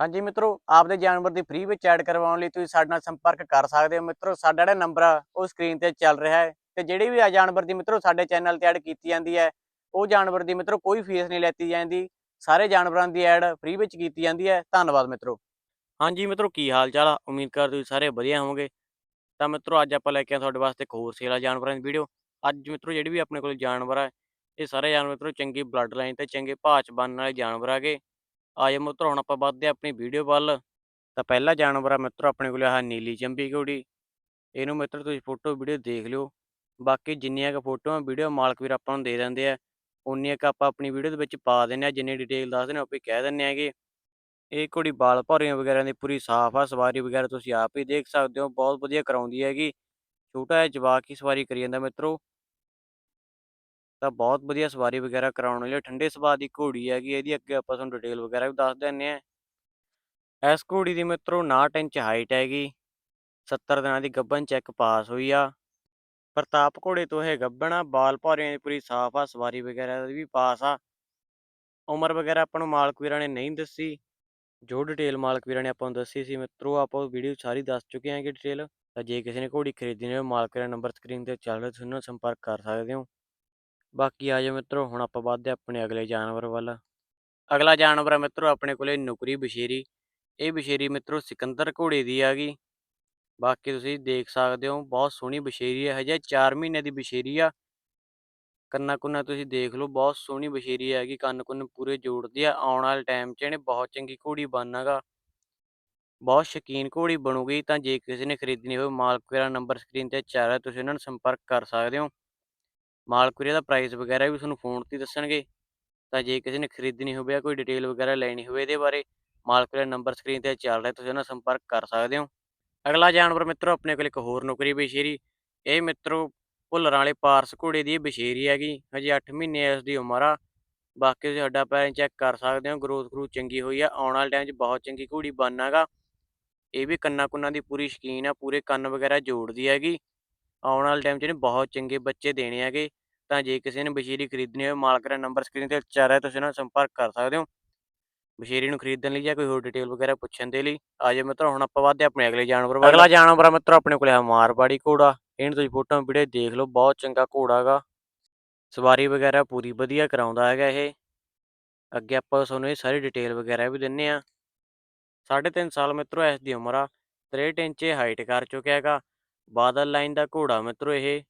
ਹਾਂਜੀ ਮਿੱਤਰੋ, ਆਪਦੇ ਜਾਨਵਰ ਦੀ ਫ੍ਰੀ ਵਿੱਚ ਐਡ ਕਰਵਾਉਣ ਲਈ ਤੁਸੀਂ ਸਾਡੇ ਨਾਲ ਸੰਪਰਕ ਕਰ ਸਕਦੇ ਹੋ ਮਿੱਤਰੋ। ਸਾਡਾ ਜਿਹੜਾ ਨੰਬਰ ਆ, ਉਹ ਸਕਰੀਨ ਤੇ ਚੱਲ ਰਿਹਾ ਹੈ। ਤੇ ਜਿਹੜੀ ਵੀ ਆ ਜਾਨਵਰ ਦੀ ਮਿੱਤਰੋ ਸਾਡੇ ਚੈਨਲ ਤੇ ਐਡ ਕੀਤੀ ਜਾਂਦੀ ਹੈ, ਉਹ ਜਾਨਵਰ ਦੀ ਮਿੱਤਰੋ ਕੋਈ ਫੀਸ ਨਹੀਂ ਲੈਤੀ ਜਾਂਦੀ। ਸਾਰੇ ਜਾਨਵਰਾਂ ਦੀ ਐਡ ਫ੍ਰੀ ਵਿੱਚ ਕੀਤੀ ਜਾਂਦੀ ਹੈ। ਧੰਨਵਾਦ ਮਿੱਤਰੋ। ਹਾਂਜੀ ਮਿੱਤਰੋ, ਕੀ ਹਾਲ ਚਾਲ ਆ? ਉਮੀਦ ਕਰਦੇ ਤੁਸੀਂ ਸਾਰੇ ਵਧੀਆ ਹੋਵੋਗੇ। ਤਾਂ ਮਿੱਤਰੋ, ਅੱਜ ਆਪਾਂ ਲੈ ਕੇ ਆ ਤੁਹਾਡੇ ਵਾਸਤੇ ਇੱਕ ਹੋਰ ਸੇਲ ਆ ਜਾਨਵਰਾਂ ਦੀ ਵੀਡੀਓ ਅੱਜ ਮਿੱਤਰੋ, ਜਿਹੜੀ ਵੀ ਆਪਣੇ ਕੋਲ ਜਾਨਵਰ ਆ, ਇਹ ਸਾਰੇ ਜਾਨਵਰ ਮਿੱਤਰੋ ਚੰਗੀ ਬਲੱਡ ਲਾਈਨ ਤੇ ਚੰਗੇ ਭਾਅ ਚ ਬਣਨ ਵਾਲੇ ਜਾਨਵਰ ਆਗੇ ਆਜੋ ਮਿੱਤਰੋ, ਹੁਣ ਆਪਾਂ ਵੱਧਦੇ ਹਾਂ ਆਪਣੀ ਵੀਡੀਓ ਵੱਲ। ਤਾਂ ਪਹਿਲਾ ਜਾਨਵਰ ਆ ਮਿੱਤਰੋ, ਆਪਣੇ ਕੋਲ ਆਹ ਨੀਲੀ ਚੰਬੀ ਘੋੜੀ ਇਹਨੂੰ ਮਿੱਤਰੋ, ਤੁਸੀਂ ਫੋਟੋ ਵੀਡੀਓ ਦੇਖ ਲਿਓ। ਬਾਕੀ ਜਿੰਨੀਆਂ ਕੁ ਫੋਟੋਆਂ ਵੀਡੀਓ ਮਾਲਕ ਵੀਰ ਆਪਾਂ ਨੂੰ ਦੇ ਦਿੰਦੇ ਆ। ਉਨੀਆਂ ਕੁ ਆਪਾਂ ਆਪਣੀ ਵੀਡੀਓ ਦੇ ਵਿੱਚ ਪਾ ਦਿੰਦੇ ਆ, ਜਿੰਨੀ ਡਿਟੇਲ ਦੱਸਦੇ ਨੇ ਵੀ ਕਹਿ ਦਿੰਦੇ ਆਗੇ ਇਹ ਘੋੜੀ ਬਾਲ ਭੌਰੀਆਂ ਵਗੈਰਾ ਦੀ ਪੂਰੀ ਸਾਫ਼ ਆ, ਸਵਾਰੀ ਵਗੈਰਾ ਤੁਸੀਂ ਆਪ ਹੀ ਦੇਖ ਸਕਦੇ ਹੋ, ਬਹੁਤ ਵਧੀਆ ਕਰਾਉਂਦੀ ਹੈਗੀ। ਛੋਟਾ ਜਿਹਾ ਜਵਾਕ ਹੀ ਸਵਾਰੀ ਕਰੀ ਜਾਂਦਾ ਮਿੱਤਰੋ। ਤਾਂ ਬਹੁਤ ਵਧੀਆ ਸਵਾਰੀ ਵਗੈਰਾ ਕਰਾਉਣ ਵਾਲੀ ਆ, ਠੰਡੇ ਸੁਭਾਅ ਦੀ ਘੋੜੀ ਹੈਗੀ ਇਹਦੀ ਅੱਗੇ ਆਪਾਂ ਤੁਹਾਨੂੰ ਡਿਟੇਲ ਵਗੈਰਾ ਵੀ ਦੱਸ ਦਿੰਨੇ ਆ ਇਸ ਘੋੜੀ ਦੀ ਮਿੱਤਰੋ 69 ਇੰਚ ਹਾਈਟ ਹੈਗੀ 70 ਦਿਨਾਂ ਦੀ ਗੱਭਣ ਚੈੱਕ ਪਾਸ ਹੋਈ ਆ। ਪ੍ਰਤਾਪ ਘੋੜੇ ਤੋਂ ਇਹ ਗੱਭਣ ਆ ਬਾਲ ਭੌਰੀਆਂ ਦੀ ਪੂਰੀ ਸਾਫ਼ ਆ ਸਵਾਰੀ ਵਗੈਰਾ ਦੀ ਵੀ ਪਾਸ ਆ। ਉਮਰ ਵਗੈਰਾ ਆਪਾਂ ਨੂੰ ਮਾਲਕ ਵੀਰਾਂ ਨੇ ਨਹੀਂ ਦੱਸੀ ਜੋ ਡਿਟੇਲ ਮਾਲਕ ਵੀਰਾਂ ਨੇ ਆਪਾਂ ਨੂੰ ਦੱਸੀ ਸੀ ਮਿੱਤਰੋ ਆਪਾਂ ਵੀਡੀਓ ਸਾਰੀ ਦੱਸ ਚੁੱਕੇ ਹਾਂ ਕਿ ਡਿਟੇਲ ਤਾਂ ਜੇ ਕਿਸੇ ਨੇ ਘੋੜੀ ਖਰੀਦਣੀ ਹੋਵੇ ਮਾਲਕ ਵੀਰਾਂ ਨੰਬਰ ਸਕਰੀਨ ਤੇ ਚੱਲ ਰਿਹਾ ਤੁਸੀਂ ਉਹਨਾਂ ਨਾਲ ਸੰਪਰਕ ਕਰ ਸਕਦੇ ਹੋ। ਬਾਕੀ ਆ ਜਾਓ ਮਿੱਤਰੋ, ਹੁਣ ਆਪਾਂ ਵੱਧਦੇ ਹਾਂ ਆਪਣੇ ਅਗਲੇ ਜਾਨਵਰ ਵੱਲ। ਅਗਲਾ ਜਾਨਵਰ ਆ ਮਿੱਤਰੋ ਆਪਣੇ ਕੋਲੇ ਨੁਕਰੀ ਬਸ਼ੀਰੀ। ਇਹ ਬਸ਼ੀਰੀ ਮਿੱਤਰੋ ਸਿਕੰਦਰ ਘੋੜੇ ਦੀ ਆ ਗਈ। ਬਾਕੀ ਤੁਸੀਂ ਦੇਖ ਸਕਦੇ ਹੋ, ਬਹੁਤ ਸੋਹਣੀ ਬਸ਼ੀਰੀ ਹੈ ਹਜੇ 4 ਮਹੀਨੇ ਦੀ ਬਸ਼ੀਰੀ ਆ। ਕੰਨਾ ਕੁੰਨਾ ਤੁਸੀਂ ਦੇਖ ਲਓ, ਬਹੁਤ ਸੋਹਣੀ ਬਸ਼ੀਰੀ ਹੈਗੀ ਕੰਨ ਕੁੰਨ ਪੂਰੇ ਜੋੜਦੀ ਆ, ਆਉਣ ਵਾਲੇ ਟਾਈਮ 'ਚ ਇਹਨੇ ਬਹੁਤ ਚੰਗੀ ਘੋੜੀ ਬਣਨਾਗਾ। ਬਹੁਤ ਸ਼ੌਕੀਨ ਘੋੜੀ ਬਣੂਗੀ, ਤਾਂ ਜੇ ਕਿਸੇ ਨੇ ਖਰੀਦਣੀ ਹੋਵੇ, ਮਾਲਕ ਵੀਰਾ ਨੰਬਰ ਸਕਰੀਨ ਤੇ ਚੱਲ ਰਿਹਾ, ਤੁਸੀਂ ਉਹਨਾਂ ਨੂੰ ਸੰਪਰਕ ਕਰ ਸਕਦੇ ਹੋ। ਮਾਲਕ ਵੀਰੇ ਦਾ ਪ੍ਰਾਈਸ ਵਗੈਰਾ ਵੀ ਤੁਹਾਨੂੰ ਫੋਨ ਤੇ ਹੀ ਦੱਸਣਗੇ। ਤਾਂ ਜੇ ਕਿਸੇ ਨੇ ਖਰੀਦਣੀ ਹੋਵੇ ਜਾਂ ਕੋਈ ਡਿਟੇਲ ਵਗੈਰਾ ਲੈਣੀ ਹੋਵੇ ਇਹਦੇ ਬਾਰੇ ਮਾਲਕ ਵੀਰਾ ਨੰਬਰ ਸਕਰੀਨ ਤੇ ਚੱਲ ਰਿਹਾ, ਤੁਸੀਂ ਉਹਨਾਂ ਨਾਲ ਸੰਪਰਕ ਕਰ ਸਕਦੇ ਹੋ। ਅਗਲਾ ਜਾਨਵਰ ਮਿੱਤਰੋ, ਆਪਣੇ ਕੋਲ ਇੱਕ ਹੋਰ ਨੌਕਰੀ ਬਸ਼ੀਰੀ। ਇਹ ਮਿੱਤਰੋ, ਭੁੱਲਰਾਂ ਵਾਲੇ ਪਾਰਸ ਘੋੜੇ ਦੀ ਇਹ ਹੈਗੀ। ਹਜੇ 8 ਮਹੀਨੇ ਇਸ ਦੀ ਉਮਰ ਆ। ਬਾਕੀ ਤੁਸੀਂ ਹੱਡਾ ਪੈਰ ਚੈੱਕ ਕਰ ਸਕਦੇ ਹੋ। ਗਰੋਥ ਗਰੂਥ ਚੰਗੀ ਹੋਈ ਆ। ਆਉਣ ਵਾਲੇ ਟਾਈਮ 'ਚ ਬਹੁਤ ਚੰਗੀ ਘੋੜੀ ਬਣਨਾਗਾ ਇਹ ਵੀ ਕੰਨਾਂ ਕੁੰਨਾਂ ਦੀ ਪੂਰੀ ਸ਼ਕੀਨ ਆ। ਪੂਰੇ ਕੰਨ ਵਗੈਰਾ ਜੋੜਦੀ ਹੈਗੀ। ਆਉਣ ਵਾਲੇ ਟਾਈਮ 'ਚ ਇਹਨੇ ਬਹੁਤ ਚੰਗੇ ਬੱਚੇ ਦੇਣੇ ਹੈਗੇ। ਤਾਂ ਜੇ ਕਿਸੇ ਨੇ ਬਸ਼ੀਰੀ ਖਰੀਦਣੀ ਹੋਵੇ, ਮਾਲਕ ਦਾ ਨੰਬਰ ਸਕਰੀਨ ਤੇ ਚੱਲ ਰਿਹਾ ਤੁਸੀਂ ਉਹਨਾਂ ਨਾਲ ਸੰਪਰਕ ਕਰ ਸਕਦੇ ਹੋ। ਬਸ਼ੀਰੀ ਨੂੰ ਖਰੀਦਣ ਲਈ ਜਾਂ ਕੋਈ ਹੋਰ ਡਿਟੇਲ ਵਗੈਰਾ ਪੁੱਛਣ ਦੇ ਲਈ, ਆ ਜਾਓ ਮਿੱਤਰੋ, ਹੁਣ ਆਪਾਂ ਵੱਧਦੇ ਹਾਂ ਆਪਣੇ ਅਗਲੇ ਜਾਨਵਰ ਵੱਲ। ਅਗਲਾ ਜਾਨਵਰ ਆ ਮਿੱਤਰੋ, ਆਪਣੇ ਕੋਲੇ ਆ ਮਾਰਵਾੜੀ ਘੋੜਾ। ਇਹਨੂੰ ਤੁਸੀਂ ਫੋਟੋਆਂ ਵੀਡੀਓ ਦੇਖ ਲਓ, ਬਹੁਤ ਚੰਗਾ ਘੋੜਾ ਹੈਗਾ। ਸਵਾਰੀ ਵਗੈਰਾ ਪੂਰੀ ਵਧੀਆ ਕਰਾਉਂਦਾ ਹੈਗਾ ਇਹ। ਅੱਗੇ ਆਪਾਂ ਤੁਹਾਨੂੰ ਇਹ ਸਾਰੀ ਡਿਟੇਲ ਵਗੈਰਾ ਵੀ ਦਿੰਨੇ ਆ। ਸਾਢੇ ਤਿੰਨ ਸਾਲ ਮਿੱਤਰੋ, ਇਸ ਦੀ ਉਮਰ ਆ। 63 ਇੰਚ ਹਾਈਟ ਕਰ ਚੁੱਕਿਆ ਹੈਗਾ। ਬਾਦਲ ਲਾਈਨ ਦਾ ਘੋੜਾ ਮਿੱਤਰੋ ਇਹ।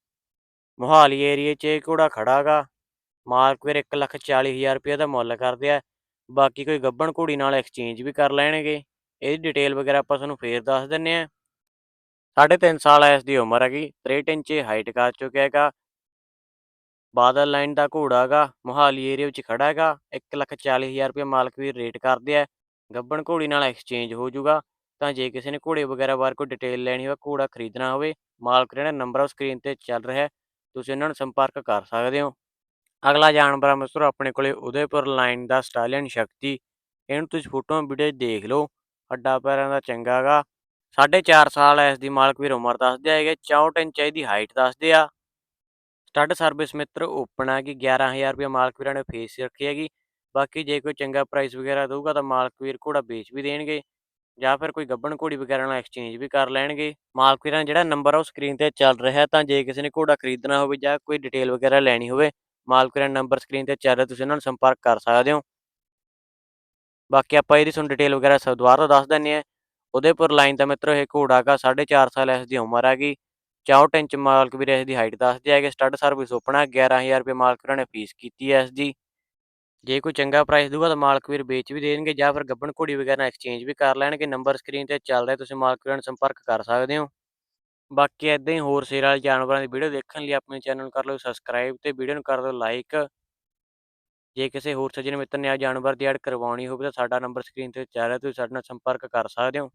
ਮੋਹਾਲੀ ਏਰੀਏ 'ਚ ਇਹ ਘੋੜਾ ਖੜਾ ਹੈਗਾ ਮਾਲਕ ਵੀਰ 140000 ਰੁਪਏ ਦਾ ਮੁੱਲ ਕਰਦੇ ਆ। ਬਾਕੀ ਕੋਈ ਗੱਬਣ ਘੋੜੀ ਨਾਲ ਐਕਸਚੇਂਜ ਵੀ ਕਰ ਲੈਣਗੇ। ਇਹਦੀ ਡਿਟੇਲ ਵਗੈਰਾ ਆਪਾਂ ਤੁਹਾਨੂੰ ਫੇਰ ਦੱਸ ਦਿੰਨੇ ਆ। ਸਾਢੇ ਤਿੰਨ ਸਾਲ ਇਸ ਦੀ ਉਮਰ ਹੈਗੀ। 63 ਇੰਚ ਹਾਈਟ ਕਰ ਚੁੱਕਿਆ ਹੈਗਾ। ਬਾਦਲ ਲਾਈਨ ਦਾ ਘੋੜਾ ਹੈਗਾ। ਮੋਹਾਲੀ ਏਰੀਆ ਵਿੱਚ ਖੜਾ ਹੈਗਾ। 140000 ਰੁਪਏ ਮਾਲਕ ਵੀਰ ਰੇਟ ਕਰਦੇ ਆ। ਗੱਬਣ ਘੋੜੀ ਨਾਲ ਐਕਸਚੇਂਜ ਹੋ ਜਾਊਗਾ ਤਾਂ ਜੇ ਕਿਸੇ ਨੇ ਘੋੜੇ ਵਗੈਰਾ ਬਾਰੇ ਕੋਈ ਡਿਟੇਲ ਲੈਣੀ ਹੋਵੇ, ਘੋੜਾ ਖਰੀਦਣਾ ਹੋਵੇ, ਮਾਲਕ ਜਿਹੜਾ ਨੰਬਰ ਉਹ ਸਕਰੀਨ ਤੇ ਚੱਲ ਰਿਹਾ ਹੈ। ਤੁਸੀਂ ਇਹਨਾਂ ਨੂੰ ਸੰਪਰਕ ਕਰ ਸਕਦੇ ਹੋ। ਅਗਲਾ ਜਾਨਵਰ ਆ ਮਿੱਤਰੋ, ਆਪਣੇ ਕੋਲੇ ਉਦੈਪੁਰ ਲਾਈਨ ਦਾ ਸਟਾਲੀਅਨ ਸ਼ਕਤੀ, ਇਹਨੂੰ ਤੁਸੀਂ ਫੋਟੋਆਂ ਵੀਡੀਓ ਦੇਖ ਲਓ। ਅੱਡਾ ਪੈਰਾਂ ਦਾ ਚੰਗਾ ਹੈਗਾ ਸਾਢੇ ਚਾਰ ਸਾਲ ਇਸ ਦੀ ਮਾਲਕ ਵੀਰ ਉਮਰ ਦੱਸਦੇ ਹੈਗੇ 64 ਇੰਚ ਇਹਦੀ ਹਾਈਟ ਦੱਸਦੇ ਆ। ਸਟੱਡ ਸਰਵਿਸ ਮਿੱਤਰ ਓਪਨ ਆ ਕਿ 11000 ਰੁਪਏ ਮਾਲਕ ਵੀਰਾਂ ਨੇ ਫੀਸ ਰੱਖੀ ਹੈਗੀ। ਬਾਕੀ ਜੇ ਕੋਈ ਚੰਗਾ ਪ੍ਰਾਈਸ ਵਗੈਰਾ ਦਊਗਾ ਤਾਂ ਮਾਲਕ ਵੀਰ ਘੋੜਾ ਵੇਚ ਵੀ ਦੇਣਗੇ। ਜਾਂ ਫਿਰ ਕੋਈ ਗੱਬਣ ਘੋੜੀ ਵਗੈਰਾ ਨਾਲ ਐਕਸਚੇਂਜ ਵੀ ਕਰ ਲੈਣਗੇ। ਮਾਲਕ ਵੀਰਾਂ ਜਿਹੜਾ ਨੰਬਰ ਆ ਉਹ ਸਕਰੀਨ ਤੇ ਚੱਲ ਰਿਹਾ, ਤਾਂ ਜੇ ਕਿਸੇ ਨੇ ਘੋੜਾ ਖਰੀਦਣਾ ਹੋਵੇ ਜਾਂ ਕੋਈ ਡਿਟੇਲ ਵਗੈਰਾ ਲੈਣੀ ਹੋਵੇ ਮਾਲਕ ਵੀਰਾਂ ਨੰਬਰ ਸਕਰੀਨ ਤੇ ਚੱਲ ਰਿਹਾ, ਤੁਸੀਂ ਉਹਨਾਂ ਨਾਲ ਸੰਪਰਕ ਕਰ ਸਕਦੇ ਹੋ। ਬਾਕੀ ਆਪਾਂ ਇਹਦੀ ਤੁਹਾਨੂੰ ਡਿਟੇਲ ਵਗੈਰਾ ਸਭ ਦੁਬਾਰਾ ਦੱਸ ਦਿੰਨੇ ਆ ਉਦੈਪੁਰ ਲਾਈਨ ਦਾ ਮਿੱਤਰੋ ਇਹ ਘੋੜਾ ਹੈਗਾ 4.5 ਸਾਲ ਇਸ ਦੀ ਉਮਰ ਹੈਗੀ। 64 ਇੰਚ ਮਾਲਕ ਵੀਰ ਇਸ ਦੀ ਹਾਈਟ ਦੱਸਦੇ ਹੈਗੇ ਸਟੱਡ ਸਰਵਿਸ ਓਪਨ ਆ 11000 ਰੁਪਏ ਮਾਲਕ ਵੀਰਾਂ ਨੇ ਫੀਸ ਕੀਤੀ ਹੈ ਇਸ ਦੀ। ਜੇ ਕੋਈ ਚੰਗਾ ਪ੍ਰਾਈਸ ਦੂਗਾ ਤਾਂ ਮਾਲਕ ਵੀਰ ਵੇਚ ਵੀ ਦੇਣਗੇ ਜਾਂ ਫਿਰ ਗੱਬਣ ਘੋੜੀ ਵਗੈਰਾ ਐਕਸਚੇਂਜ ਵੀ ਕਰ ਲੈਣਗੇ ਨੰਬਰ ਸਕਰੀਨ ਤੇ ਚੱਲ ਰਿਹਾ, ਤੁਸੀਂ ਮਾਲਕ ਵੀਰਾਂ ਨਾਲ ਸੰਪਰਕ ਕਰ ਸਕਦੇ ਹੋ। ਬਾਕੀ ਐਦਾਂ ਹੀ ਹੋਰ ਸੇਲ ਵਾਲੇ ਜਾਨਵਰਾਂ ਦੀ ਵੀਡੀਓ ਦੇਖਣ ਲਈ ਆਪਣੇ ਚੈਨਲ ਨੂੰ ਕਰ ਲਓ ਸਬਸਕ੍ਰਾਈਬ ਤੇ ਵੀਡੀਓ ਨੂੰ ਕਰ ਦਿਓ ਲਾਈਕ ਜੇ ਕਿਸੇ ਹੋਰ ਸੱਜਣ ਮਿੱਤਰ ਨੇ ਆ ਜਾਨਵਰ ਦੀ ਐਡ ਕਰਵਾਉਣੀ ਹੋਵੇ ਤਾਂ ਸਾਡਾ ਨੰਬਰ ਸਕਰੀਨ ਤੇ ਚੱਲ ਰਿਹਾ, ਤੁਸੀਂ ਸਾਡੇ ਨਾਲ ਸੰਪਰਕ ਕਰ ਸਕਦੇ ਹੋ।